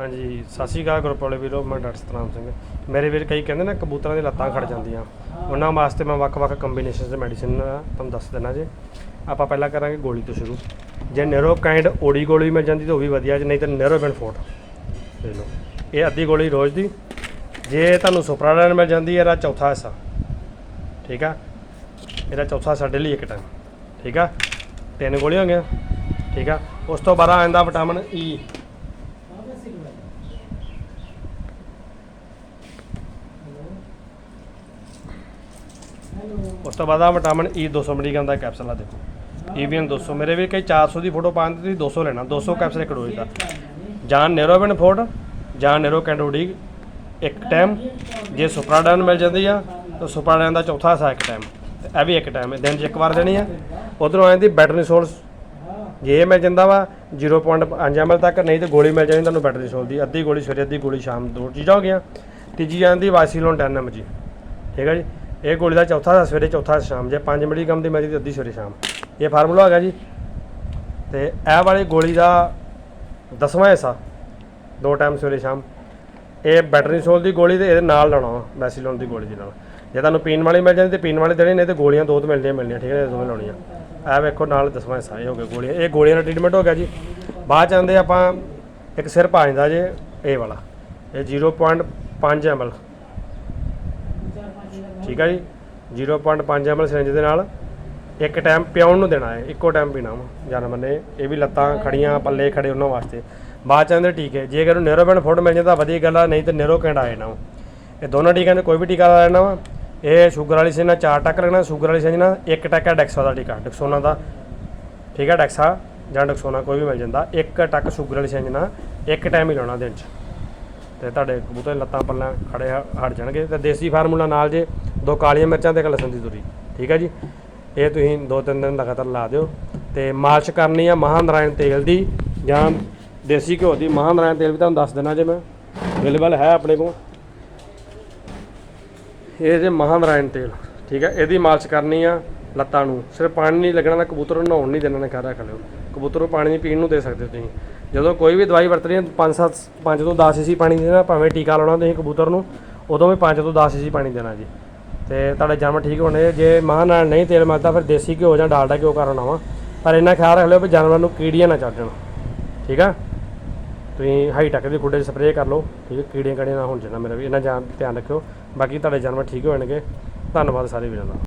ਹਾਂਜੀ, ਸਤਿ ਸ਼੍ਰੀ ਅਕਾਲ ਗਰੁੱਪ ਵਾਲੇ ਵੀਰੋ, ਮੈਂ ਡਾਕਟਰ ਸਤਨਾਮ ਸਿੰਘ। ਮੇਰੇ ਵੀਰ ਕਈ ਕਹਿੰਦੇ ਨਾ ਕਬੂਤਰਾਂ ਦੀ ਲੱਤਾਂ ਖੜ ਜਾਂਦੀਆਂ। ਉਹਨਾਂ ਵਾਸਤੇ ਮੈਂ ਵੱਖ-ਵੱਖ ਕੰਬੀਨੇਸ਼ਨਸ ਦੇ ਮੈਡੀਸਿਨ ਤੁਹਾਨੂੰ ਦੱਸ ਦੇਣਾ ਜੇ। ਆਪਾਂ ਪਹਿਲਾਂ ਕਰਾਂਗੇ ਗੋਲੀ ਤੋਂ ਸ਼ੁਰੂ। ਜੇ ਨੈਰੋ ਕਾਈਂਡ ਓਡੀ ਗੋਲੀ ਮਿਲ ਜਾਂਦੀ ਤਾਂ ਉਹ ਵੀ ਵਧੀਆ, ਜੇ ਨਹੀਂ ਤਾਂ ਨੈਰੋ ਬੈਂਡ ਫੋਰਟ ਲੈ ਲਓ। ਇਹ ਅੱਧੀ ਗੋਲੀ ਰੋਜ਼ ਦੀ। ਜੇ ਤੁਹਾਨੂੰ ਸੁਪਰਾਡਨ ਮਿਲ ਜਾਂਦੀ ਹੈ ਇਹਦਾ ਚੌਥਾ ਹਿੱਸਾ। ਠੀਕ ਆ? ਇਹਦਾ ਚੌਥਾ ਸਾਡੇ ਲਈ ਇੱਕ ਟਾਈਮ ਠੀਕ ਆ? ਤਿੰਨ ਗੋਲੀਆਂ ਹੋ ਗਈਆਂ। ਠੀਕ ਆ? ਉਸ ਤੋਂ ਬਾਅਦ ਆਉਂਦਾ ਵਿਟਾਮਿਨ ਈ ਉਸ ਤੋਂ ਬਾਅਦ ਆ ਵਿਟਾਮਿਨ e ਈ 200 ਮਿਲੀਗ੍ਰਾਮ ਦਾ ਕੈਪਸੂਲ ਆ ਦੇਖੋ। ਈਵੀਐਨ 200 ਮੇਰੇ ਵੀ ਕਈ 400 ਦੀ ਫੋਟੋ ਪਾਉਂਦੇ ਤੁਸੀਂ 200 ਲੈਣਾ 200 ਕੈਪਸੂਲ ਇੱਕ ਡੋਜ਼ ਦਾ। ਜਾਂ ਨੈਰੋਬਿਨ ਫੋਰਡ ਜਾਂ ਨੈਰੋ ਕੈਂਡੋਡੀ ਇੱਕ ਟਾਈਮ, ਜੇ ਸੁਪਰਾਡਨ ਮਿਲ ਜਾਂਦੀ ਆ, ਤਾਂ ਸੁਪਰਾਡਨ ਦਾ ਚੌਥਾ ਹਿੱਸਾ ਇੱਕ ਟਾਈਮ। ਇਹ ਵੀ ਇੱਕ ਟਾਈਮ ਹੈ ਦਿਨ 'ਚ ਇੱਕ ਵਾਰ ਦੇਣੀ ਆ। ਉਧਰੋਂ ਆਉਂਦੀ ਬੈਟਰੀ ਸੋਰਸ ਜੇ ਇਹ ਮਿਲ ਜਾਂਦਾ ਵਾ 0.5 ml ਤੱਕ, ਨਹੀਂ ਤੇ ਗੋਲੀ ਮਿਲ ਜਾਂਦੀ ਤੁਹਾਨੂੰ ਬੈਟਰੀ ਸੋਲ ਦੀ, ਅੱਧੀ ਗੋਲੀ, ਸਵੇਰੇ ਅੱਧੀ ਗੋਲੀ, ਸ਼ਾਮ ਦੋ ਚੀਜ਼ਾਂ ਹੋ ਗਈਆਂ। ਤੀਜੀ ਆਉਂਦੀ ਵਾਸੀਲੋਨ 10 mg ਠੀਕ ਹੈ ਜੀ? ਇਹ ਗੋਲੀ ਦਾ ਚੌਥਾ ਹਿੱਸਾ ਸਵੇਰੇ ਚੌਥਾ ਸ਼ਾਮ, ਜੇ 5 ਮਿਲੀਗ੍ਰਾਮ ਦੀ ਮਿਲਦੀ ਤੇ ਅੱਧੀ ਸਵੇਰੇ ਸ਼ਾਮ। ਇਹ ਫਾਰਮੂਲਾ ਹੈਗਾ ਜੀ। ਤੇ ਇਹ ਵਾਲੀ ਗੋਲੀ ਦਾ ਦਸਵਾਂ ਹਿੱਸਾ, ਦੋ ਟਾਈਮ ਸਵੇਰੇ ਸ਼ਾਮ। ਇਹ ਬੈਟਰੀ ਸੋਲ ਦੀ ਗੋਲੀ ਤੇ ਇਹਦੇ ਨਾਲ ਲਾਉਣਾ ਵਾ ਵੈਸੀਲੋਨ ਦੀ ਗੋਲੀ ਦੇ ਨਾਲ। ਜੇ ਤੁਹਾਨੂੰ ਪੀਣ ਵਾਲੀ ਮਿਲ ਜਾਂਦੀ ਤੇ ਪੀਣ ਵਾਲੀ ਦੇਣੀ, ਨਹੀਂ ਤੇ ਗੋਲੀਆਂ ਦੋ ਤੇ ਮਿਲਦੀਆਂ ਮਿਲਣੀਆਂ, ਠੀਕ ਹੈ ਇਹ ਦੋਵੇਂ ਲਾਉਣੀਆਂ। ਇਹ ਵੇਖੋ, ਨਾਲ ਦਸਵਾਂ ਹਿੱਸਾ, ਇਹ ਹੋ ਗਿਆ ਗੋਲੀਆਂ। ਇਹ ਗੋਲੀਆਂ ਦਾ ਟ੍ਰੀਟਮੈਂਟ ਹੋ ਗਿਆ ਜੀ। ਬਾਅਦ ਚ ਆਉਂਦੇ ਆਪਾਂ ਇੱਕ ਸਿਰ ਪਾ ਜਾਂਦਾ ਜੇ, ਇਹ ਵਾਲਾ। ਇਹ 0.5 ml ਠੀਕ ਹੈ ਜੀ। 0.5 ml ਸਿਰੰਜ ਦੇ ਨਾਲ ਇੱਕ ਟਾਈਮ ਪਿਆਉਣ ਨੂੰ ਦੇਣਾ ਹੈ, ਇੱਕੋ ਟਾਈਮ ਪੀਣਾ ਵਾ ਜਾਨਵਰ ਨੇ। ਇਹ ਵੀ ਲੱਤਾਂ ਖੜੀਆਂ, ਪੱਲੇ ਖੜੇ ਉਹਨਾਂ ਵਾਸਤੇ। ਬਾਅਦ ਚ ਆਂਦੇ ਠੀਕ ਹੈ, ਜੇ ਅਗਰ ਨੈਰੋਬੈਂਡ ਫੋਟ ਮਿਲ ਜਾਂਦਾ ਵਧੀਆ ਗੱਲ ਆ, ਨਹੀਂ ਤੇ ਨੈਰੋ ਕੈਂਡ ਆ ਜਾਣਾ ਇਹ ਦੋਨਾਂ ਟੀਕਿਆਂ ਦੇ ਕੋਈ ਵੀ ਟੀਕਾ ਲਾ ਲੈਣਾ ਵਾ। ਇਹ ਸ਼ੂਗਰ ਵਾਲੀ ਸਿੰਜ ਨਾਲ ਚਾਰ ਟੱਕ ਲੱਗਣਾ, ਸ਼ੂਗਰ ਵਾਲੀ ਸਿੰਜ ਨਾਲ ਇੱਕ ਟੱਕ ਹੈ ਡੈਕਸਾ ਦਾ ਟੀਕਾ, ਡੈਕਸੋਨਾ ਦਾ। ਠੀਕ ਹੈ ਡੈਕਸਾ ਜਾਂ ਡੈਕਸੋਨਾ ਕੋਈ ਵੀ ਮਿਲ ਜਾਂਦਾ, ਇੱਕ ਟੱਕ ਸ਼ੂਗਰ ਵਾਲੀ ਸਿੰਜ ਨਾਲ ਇੱਕ ਟਾਈਮ ਹੀ ਲਾਉਣਾ ਦਿਨ ਚ। ਤੇ ਤੁਹਾਡੇ ਕਬੂਤਰ ਲੱਤਾਂ ਪੱਲਾਂ ਖੜੇ ਹਟ ਜਾਣਗੇ। ਤੇ ਦੇਸੀ ਫਾਰਮੂਲਾ ਨਾਲ ਜੇ ਦੋ ਕਾਲੀਆਂ ਮਿਰਚਾਂ ਤੇ ਇੱਕ ਲਸਣ ਦੀ ਤੁਰੀ ਠੀਕ ਹੈ ਜੀ? ਇਹ ਤੁਸੀਂ ਦੋ ਤਿੰਨ ਦਿਨ ਲਗਾਤਾਰ ਲਾ ਦਿਓ। ਤੇ ਮਾਲਿਸ਼ ਕਰਨੀ ਆ ਮਹਾਨਾਰਾਇਣ ਤੇਲ ਦੀ ਜਾਂ ਦੇਸੀ ਘਿਓ ਦੀ। ਮਹਾਨਾਰਾਇਣ ਤੇਲ ਵੀ ਤੁਹਾਨੂੰ ਦੱਸ ਦੇਣਾ ਜੇ ਮੈਂ। ਅਵੇਲੇਬਲ ਹੈ ਆਪਣੇ ਕੋਲ। ਇਹ ਜੇ ਮਹਾਨਾਰਾਇਣ ਤੇਲ। ਠੀਕ ਹੈ ਇਹਦੀ ਮਾਲਿਸ਼ ਕਰਨੀ ਆ ਲੱਤਾਂ ਨੂੰ। ਸਿਰਫ ਪਾਣੀ ਨਹੀਂ ਲੱਗਣਾ ਨਾ ਕਬੂਤਰ ਨੂੰ ਨਹਾਉਣ ਨਹੀਂ ਦੇਣਾ ਨਾ ਖਾ ਰੱਖ ਲਿਓ। ਕਬੂਤਰ ਨੂੰ ਪਾਣੀ ਨਹੀਂ ਪੀਣ ਨੂੰ ਦੇ ਸਕਦੇ ਹੋ ਤੁਸੀਂ। ਜਦੋਂ ਕੋਈ ਵੀ ਦਵਾਈ ਵਰਤਣੀ ਹੈ 5 7 5 ਤੋਂ 10 ਸੀ ਪਾਣੀ ਦੇਣਾ, ਭਾਵੇਂ ਟੀਕਾ ਲਾਉਣਾ ਤੁਸੀਂ ਕਬੂਤਰ ਨੂੰ, ਉਦੋਂ ਵੀ 5 ਤੋਂ 10 ਸੀ ਪਾਣੀ ਦੇਣਾ ਜੀ। ਤੇ ਤੁਹਾਡੇ ਜਨਮ ਠੀਕ ਹੋਣੇ, ਜੇ ਮਹਾਨਾਰਾਇਣ ਨਹੀਂ ਤੇਲ ਮਿਲਦਾ ਫਿਰ ਦੇਸੀ ਘਿਓ ਜਾਂ ਡਾਲਡਾ ਘਿਓ ਕਰਨਾ ਵਾ ਪਰ ਇੰਨਾ ਖਿਆਲ ਰੱਖ ਲਿਓ ਵੀ ਜਾਨਵਰ ਨੂੰ ਕੀੜੀਆਂ ਨਾ ਚੜ ਜਾਣ ਠੀਕ ਆ? ਤੁਸੀਂ ਹਾਈ ਟੱਕ ਦੇ ਖੁੱਡੇ 'ਚ ਸਪਰੇਅ ਕਰ ਲਓ। ਠੀਕ ਹੈ ਕੀੜੀਆਂ ਕੜੀਆਂ ਨਾ ਹੋਣ ਜਾਣਾ ਮੇਰਾ ਵੀ ਇਹਨਾਂ ਜਾਨ ਧਿਆਨ ਰੱਖਿਓ। ਬਾਕੀ ਤੁਹਾਡੇ ਜਾਨਵਰ ਠੀਕ ਹੋਣਗੇ ਧੰਨਵਾਦ ਸਾਰੇ ਵੀਰਾਂ ਦਾ।